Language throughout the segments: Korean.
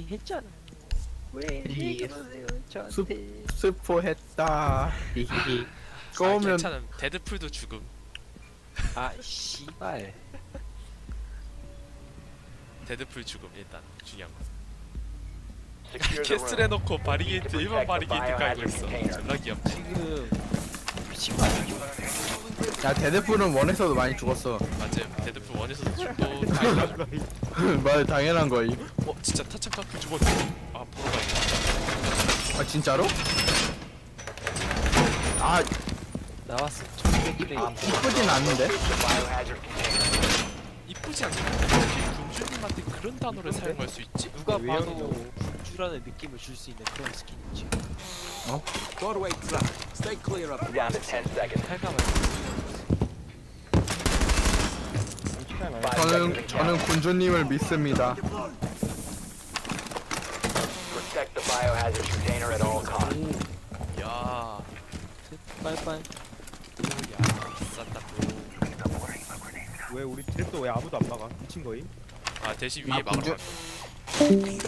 얘기했잖아. 왜 이- 얘기하세요 저한테? 스포했다. 히히히. 아, 꺼우면 괜찮음. 데드풀도 죽음. 아 씨발. 데드풀 죽음 일단 중요한 the 캐슬. 해놓고 바리게이트 일반 바리게이트 깔고 있어. 존나 귀엽지. 지금 미친 거 아니야? 야 데드풀은 원에서도 많이 죽었어. 맞음. 데드풀 원에서도 죽고. 말 당연한 거임. 어 진짜 타창카 그 죽었네. 아 보러 가야겠다. 아 진짜로? 아 나왔어. 아, 이쁘진 않는데. 이쁘지 않게 어떻게 군주님한테 그런 단어를 사용할 수 있지? 누가 봐도 군주라는 느낌을 줄 수 있는 그런 스킨이지. Stay clear up. Down to 10 seconds. 탈감을. Five 저는 저는. 군주님을 믿습니다. Protect the biohazard container at all costs. 야, 빨빨. 야, 쌌다 또. 왜 우리 탭도 왜 아무도 안 막아? 미친 거임? 아 대신 아, 위에 막으러 군주-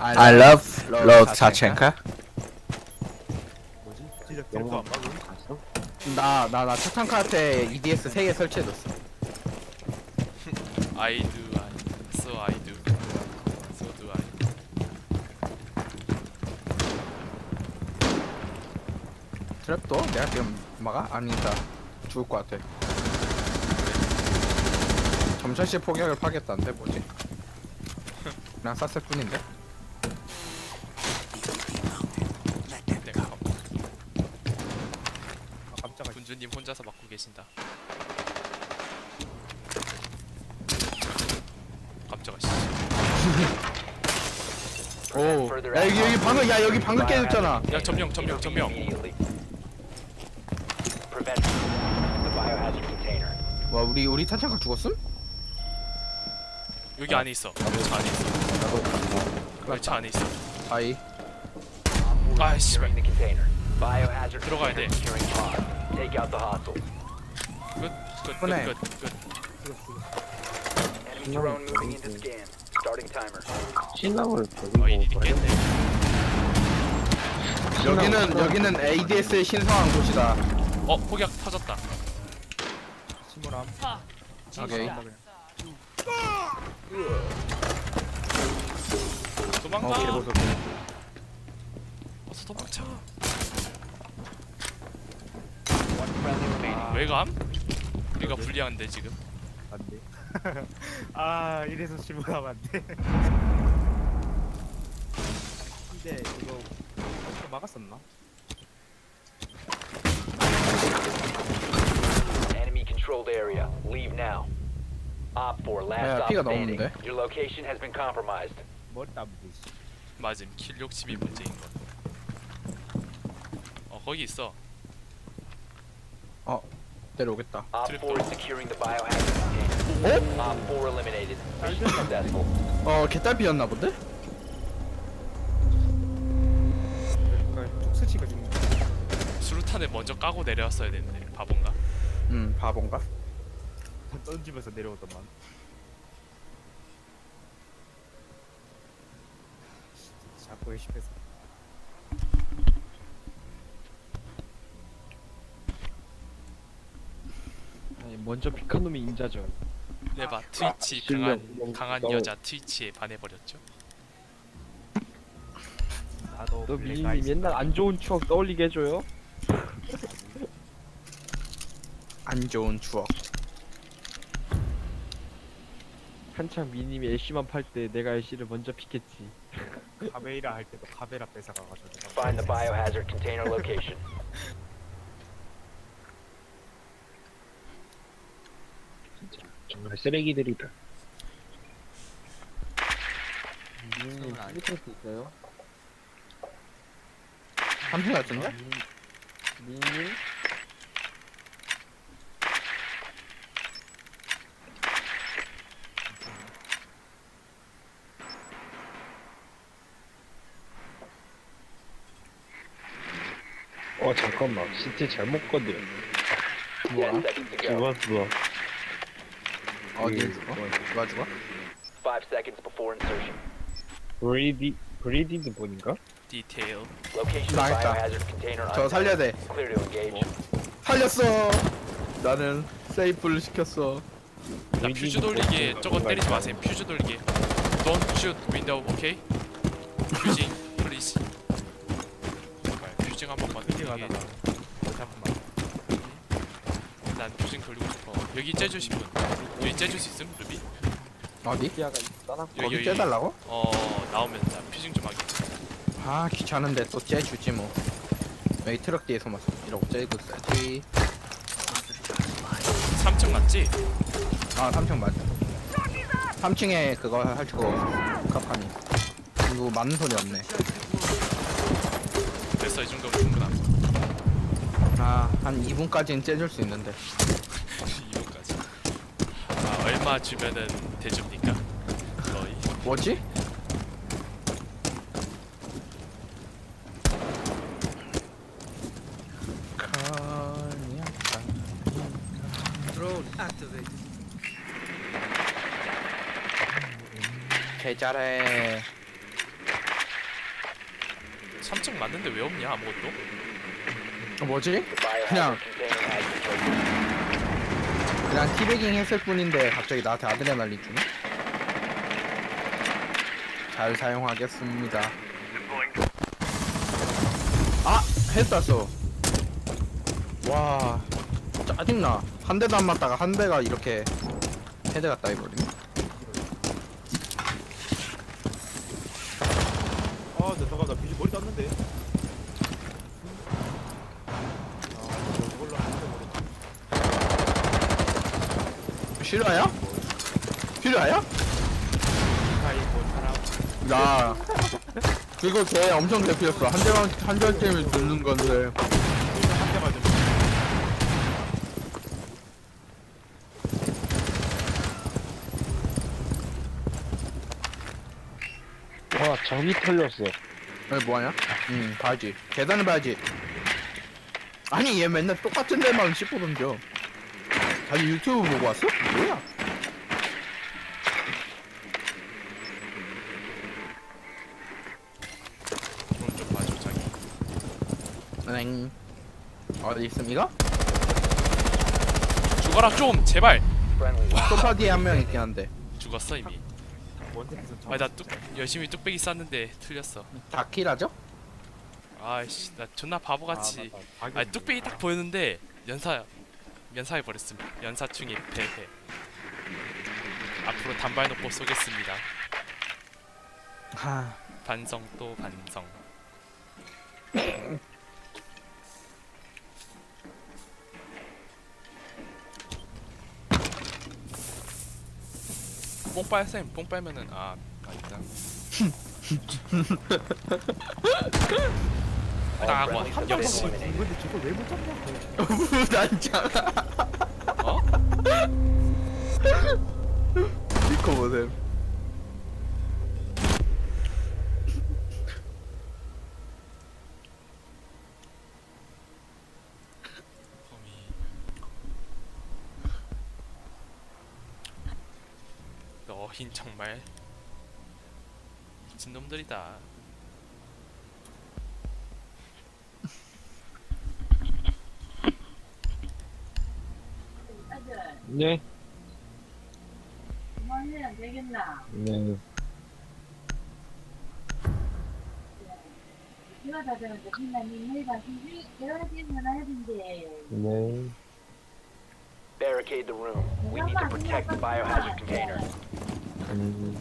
갈 I love love 사첸카. 뭐지? 진짜 안 막음? 나나 나 차탄카한테 EDS 3개 설치해뒀어. I do, I so I do, so do I. 트랩도 내가 지금 막아? 아니다. 죽을 것 같아. 점철시 폭격을 파겠다는데 뭐지? 그냥 쐈을 뿐인데. 내가 가- 아 깜짝아 군주님 혼자서 맡고 계신다. 깜짝아 씨. 오. 야 여기 여기 방금 야 여기 방금 깨졌잖아. 야 점령, 점령, 점령. 와 우리 우리 탄창각 죽었음? 여기 안에 있어. 차 안에 있어. 여기 차 안에 있어. 아이. 아 씨발. 들어가야 돼. 끝, 끝, 끝내. 끝, 끝, Starting timer. 신랑을 어 이리 깼네. 여기는 여기는 ADS의 신성한 곳이다. 어 폭약 터졌다. 신고람 오케이. 도망가. 어, 어서 도망쳐. One friendly remaining. 외감? 우리가 불리한데 지금. 안돼 아 이래서 신고하면 안 돼 근데 이거 어떻게 막았었나? Enemy controlled area. Leave now. Op 4, last 야, 피가 standing. 나오는데? Your location has been compromised. 머리 따면 되지 맞음. 킬 욕심이 문제인 것. 어 거기 있어. 내려오겠다. Op Trip 4 is securing the biohazard container. Op 4 eliminated. Mission successful. 어 본데? 그러니까 쭉 스치가 지금 수류탄을 먼저 까고 내려왔어야 되는데 바본가? 음 바본가? 던지면서 내려오더만 자꾸 의식해서 아니, 먼저 pik한 놈이 인자죠. 네바 트위치 실력 강한 너무 강한 너무- 여자 트위치에 반해버렸죠. 나도 너 미니님 아이스 옛날 안 좋은 추억 떠올리게 해줘요. 안 좋은 추억. 한창 미니님이 애쉬만 팔 때 내가 애쉬를 먼저 픽했지. 카베이라 할 때도 카베라 뺏어가가지고 Find the biohazard container location. 정말 쓰레기들이다. 미니님 스위트스 있어요? 삼성 같은데? 미니님? 어 잠깐만 시티 잘못 건드렸네. 10 seconds to go. 죽었어. 어디 죽어? 누가 죽어? 5 seconds before insertion. 브리디 브리디드 본인가? 디테일. Location of 나겠다. biohazard container 저 unknown. 살려야 돼 Clear to engage. 살렸어 나는 세이프를 시켰어 나 퓨즈 돌리기 저거 때리지 마세요. 퓨즈 돌리기. Don't shoot window, okay? 퓨징, please. 제발 퓨징 한 번만. 핑하다가 잠깐만 난 퓨징 돌리고 싶어. 여기 째주신 분. 여기 째줄 수 있음, 루비? 어디? 있잖아. 거기 여기. 째달라고? 어 나오면 나 퓨징 좀 하게. 아 귀찮은데 또 째주지 뭐 여기 트럭 뒤에서 막 이러고 째고 있어야지 3층 맞지? 아 3층 맞아 3층에 그거 할거 카판이 이거 맞는 소리 없네 됐어 이 정도면 충분함. 아 한 2분까지는 째줄 수 있는데 이거까지. 아 얼마 주면은 대줍니까? 거의. 뭐지? 카니아카 개 잘해 3층 맞는데 왜 없냐 아무것도? 어, 뭐지? Located. 그냥 티베깅 했을 뿐인데 갑자기 나한테 아드레날린 주네? 잘 사용하겠습니다 아! 했었어 와 짜증나 한 대도 안 맞다가 한 대가 이렇게 헤드가 따이버리네 아나 잠깐 나 비지 머리 땄는데 아 저걸로 하는데 머리 실화야? 실화야? 아이 뭐 사람 나 그거 걔 엄청 대피였어 한 대만 한 대쯤에 듣는 건데 한대 맞으면 와 전이 털렸어. 여기 뭐하냐? 응 봐야지 계단을 봐야지 아니 얘 맨날 똑같은 데만 씹고 던져 자기 유튜브 보고 왔어? 뭐야? 좀좀 봐줘 자기. 응 어디 이거? 죽어라 좀 제발. 소파 뒤에 한 명 있긴 한데 죽었어 이미. 아나 뚝 열심히 뚝배기 쌌는데 틀렸어. 다키라죠? 아이씨 나 존나 바보같이. 아. 아 뚝배기 딱 보였는데 연사 연사해 버렸음. 연사충이 패해. 앞으로 단발 놓고 쏘겠습니다. 하 반성 또 반성. 뽕 빨쌤 뽕 빨면은 아 아니다. 딱 뭐, friendly 역시. 근데 저걸 왜 못 잡냐 무단장 어? 니코 보셈 너흰 정말 미친 놈들이다. 네. 그만해 안 되겠나? 네. 제가 다 되면 대신나님 내일 다시 여러 개 전화해야 된대. 네. Barricade the room. We need to protect the biohazard container. 음,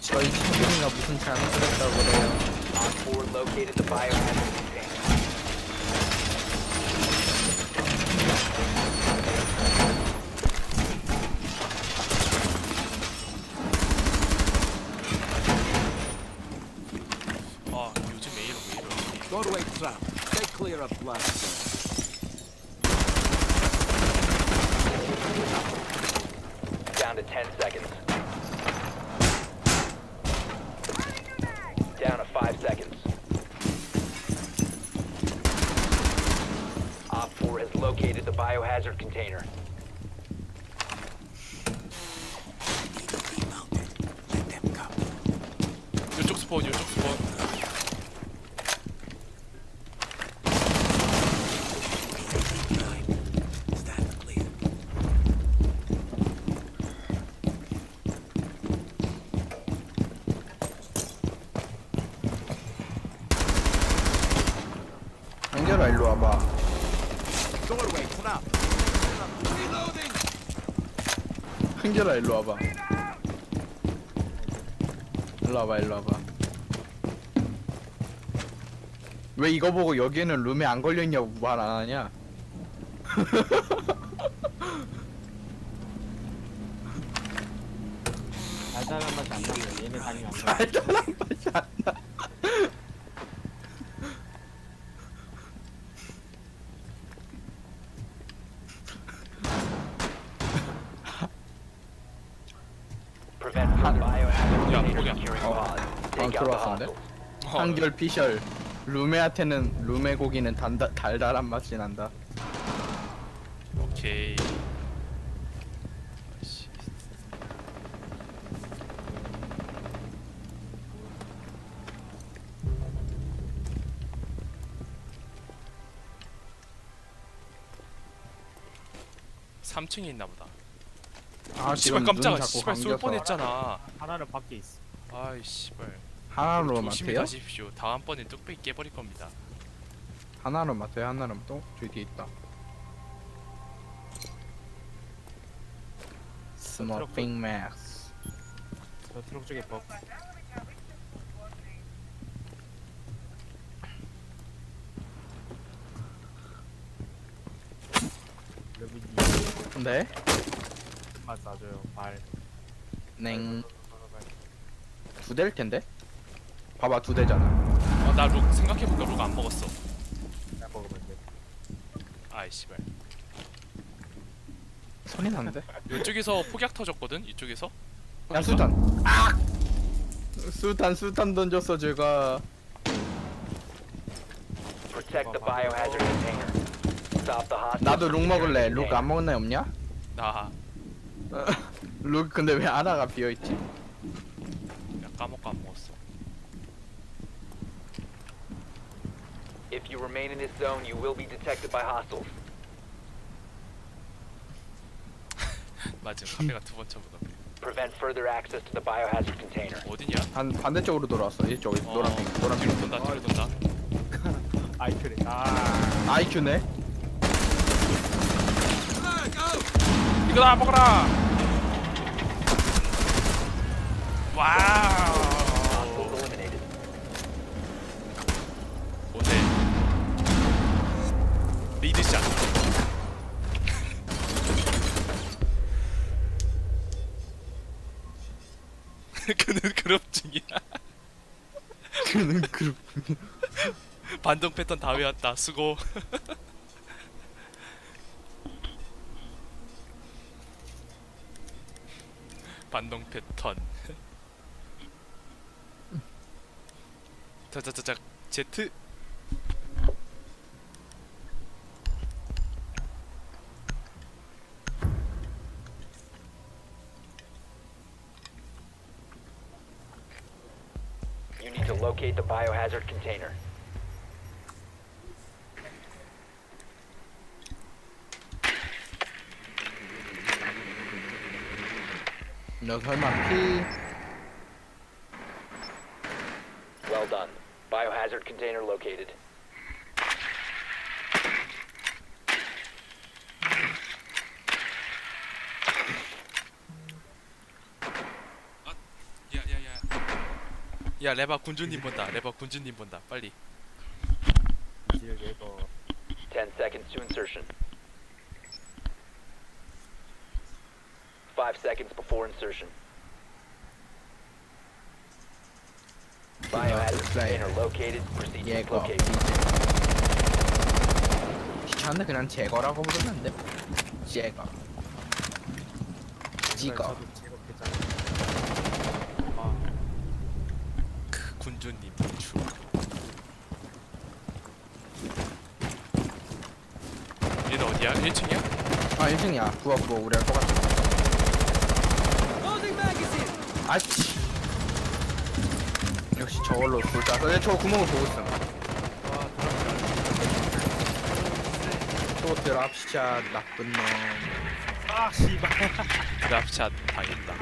저희 친구가 무슨 잘못을 했다고 그래요 Op 4 located the biohazard clear a blood Down to 10 seconds. Down to 5 seconds. Op 4 has located the biohazard container. Youtube support, YouTube support. 한결아 일로 와봐. 일로 와봐 일로 와봐. 왜 이거 보고 여기에는 룸에 안 걸려있냐고 말 안 하냐? 달달한 맛이 안 나면 얘네 당이 안 나. 달달한 맛이 안 나 Prevent further biohazard Yeah, container yeah. securing Oh. pods. 방 Take out the 들어왔었는데? hostiles. 어, 한결 피셜 룸메한테는 룸메 고기는 단다, 달달한 맛이 난다 오케이 아이씨. 삼층에 있나 보다. 아 씨발 지금 눈 깜짝아. 자꾸 씨발 쏠 감겨서 뻔했잖아. 하나는 밖에 있어. 아이 씨발. 하나로 조심히 맡아요? 가십시오. 다음번에 뚝배기 깨버릴 겁니다. 하나로 맡아요 하나로 또? 저기 뒤에 있다 스머핑 맥스 저 트럭 쪽에 버. 여기 네? 만 쏴줘요. 발. 냉... 두 대일 텐데? 봐봐 두 대잖아 어, 나룩 생각해보니까 룩 안 먹었어. 딱 먹으면 돼. 아이 씨발. 손이 나는데? 이쪽에서 폭약 터졌거든. 이쪽에서. 야 수탄 아! 수탄 수탄 던졌어 제가 Protect the biohazard container. Stop the hostiles. 나도 룩 먹을래 룩 안 먹는 애 없냐? 나 룩 근데 왜 하나가 비어 있지? 야, 까먹고 안 먹었어. If you remain in this zone, you will be detected by hostiles. 맞음. 카페가 두번 쳐보다. Prevent further access to the biohazard container. 어디냐? 반, 반대쪽으로 돌아왔어 이쪽 어, 노란핑 노란핑 뒤로 돈다. 뒤로 돈다. 아이크래. 아. IQ네? 이거다 먹어라. 와우. 반동 패턴 다 외웠다. 수고. 반동 패턴. 자자자자 제트. You need to locate the biohazard container. 너 설마 피... Well done. Biohazard container located. 야야야. 야 레바 군주님 본다. 레바 군주님 본다. 빨리. 지금 이거 10 seconds to insertion. 5 seconds before insertion. Biohazard container located. Proceed to location. 귀찮은데 그냥 제거라고 부르면 안 돼? 제거 제거했잖아. 크 군주님 추. 얘는 어디야? 1층이야? 아 1등이야 부어 부어 우리랑 똑같아 아치 역시 저걸로 돌자. 근데 저 구멍을 보고 있어. 또 드랍샷 나쁜 놈. 아 씨발 드랍샷 당했다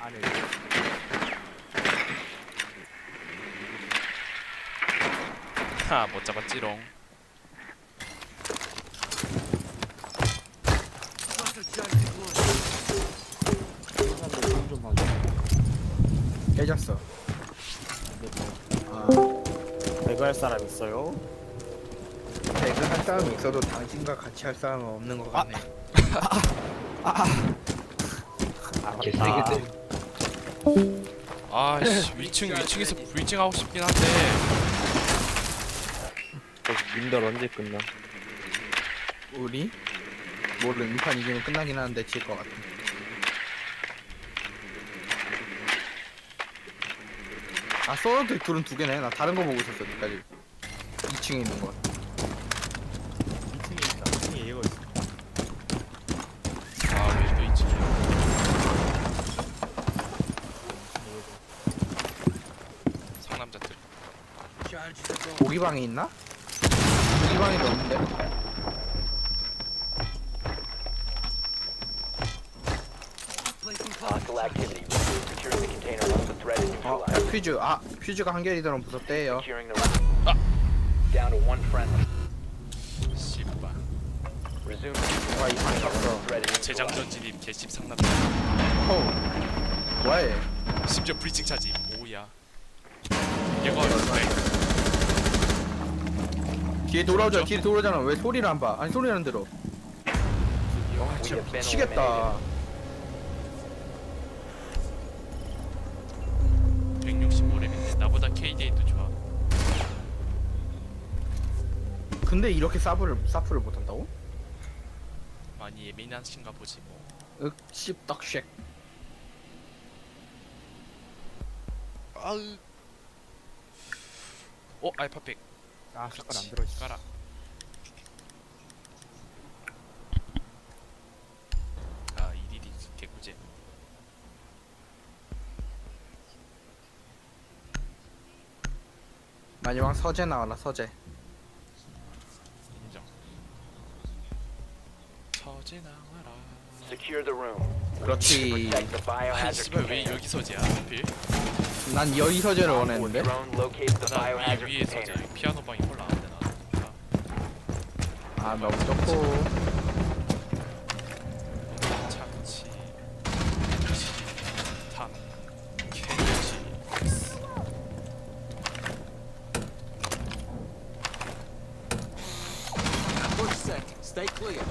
안에 하못 잡았지롱 사람 있어요? 배그 할 사람이 있어도 당신과 같이 할 사람은 없는 것 같네. 개세게 때. 아씨 위층 위층에서 브리징 하고 싶긴 한데 민달 언제 끝나? 우리? 모르 이판 이기면 끝나긴 하는데 질 것 같아. 아 소로드 둘은 두 개네. 나 다른 거 보고 있었어 여기까지. 2층에 있는 거. 2층에 있다 2층에 얘가 있어 아 왜또 위층 상남자들 모기방에 있나? 모기방에도 없는데. Hostile activity. Securing the container once the threat is 어. 야, 퓨즈. 아, 퓨즈가 한 개이더럼 무섭대요. Securing the room. Down to one friendly. 씨발 Resume 와, threat is neutralized. 재장전 진입 개씹 상남자 어. 뭐해? 심지어 브리징 차지 오야 얘가 왜 뒤에 돌아오잖아. 그렇죠? 뒤에 돌아오잖아. 왜 소리를 안 봐? 아니 소리를 안 들어. 와, We 진짜 have 미치겠다. KDA도 좋아. 근데 이렇게 사프를 사프를 못 한다고? 많이 예민하신가 보지 뭐. 윽, 씹떡쉑. 아으. 어 알파백. 아 잠깐 안 들어있어. 가라 아 EDD 개구제 마지막 서재 나와라 서재. 인정 처제 나와라 Secure the room. 그렇지. Protect the 아이 biohazard 씨발 왜 container. 여기서지야 하필 난 여기 서재를 원했는데. drone located the 나 위에 biohazard 위에 서재 container. 피아노 방이 홀라 안돼 나아 너무 좋고. Clear.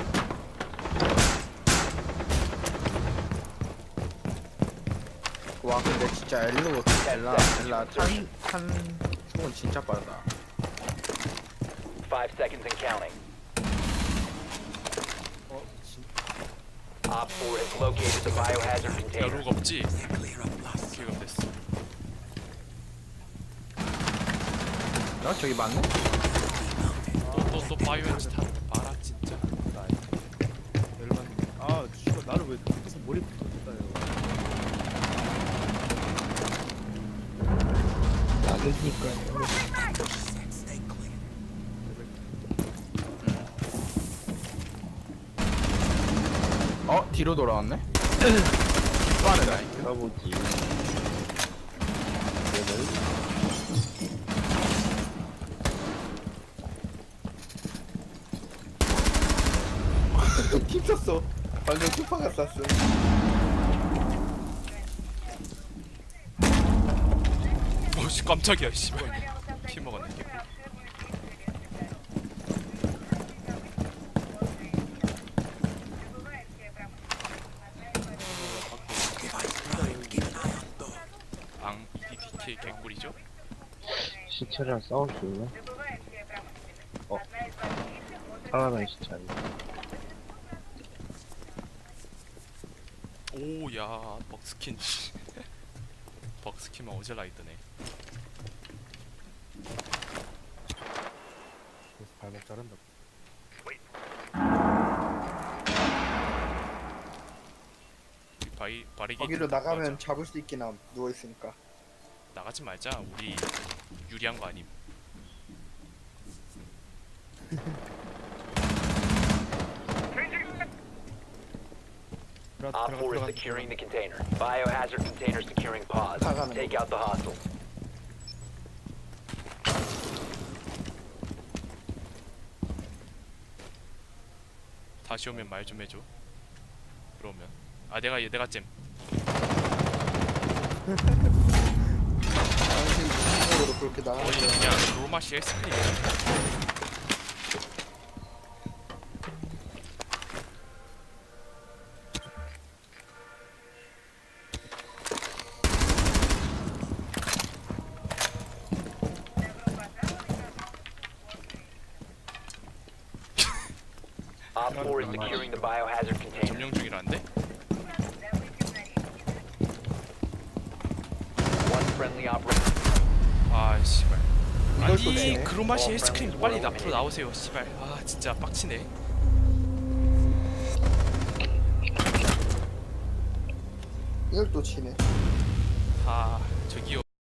와 근데 진짜 엘로 엘라 엘라 탄탄 총은 진짜 빠르다. Five seconds and counting. Op 4 has located the biohazard 야 container. 룩 없지? 기금 됐어 어 저기 맞네? 또 또 또 바이오엔지 타 머리 붙었다요 나르니까. 어 뒤로 돌아왔네? 빠르다. 가보지. 쐈어. 어씨 깜짝이야 씨발 피 먹었네. 앙 개꿀이죠? 시체랑 싸울 수 있나? 어. 살아난 시체 아니야? 오야 벅스킨 벅스킨만 있더네 그래서 발목 자른다 바이 바리게이트 거기로 나가면 가자. 잡을 수 있긴 함 누워 있으니까. 나가지 말자 우리 유리한 거 아님 들어가 Op 들어가 4 is 들어가. securing the container. Biohazard container securing pods. 나가는 Take out the hostiles. 다시 오면 말 좀 해줘 그러면 아 내가 얘 내가 잼 당신 무슨 그렇게 거의 나가는 그냥 로마시 헬스크림이야 Op securing the biohazard container. 점령 중이라는데? One friendly operator. 아 씨발 이걸 또 아니 치네. 그로마시 어, 헬스크림 빨리 앞으로 나오세요 씨발 아 진짜 빡치네 이걸 또 치네. 아 저기요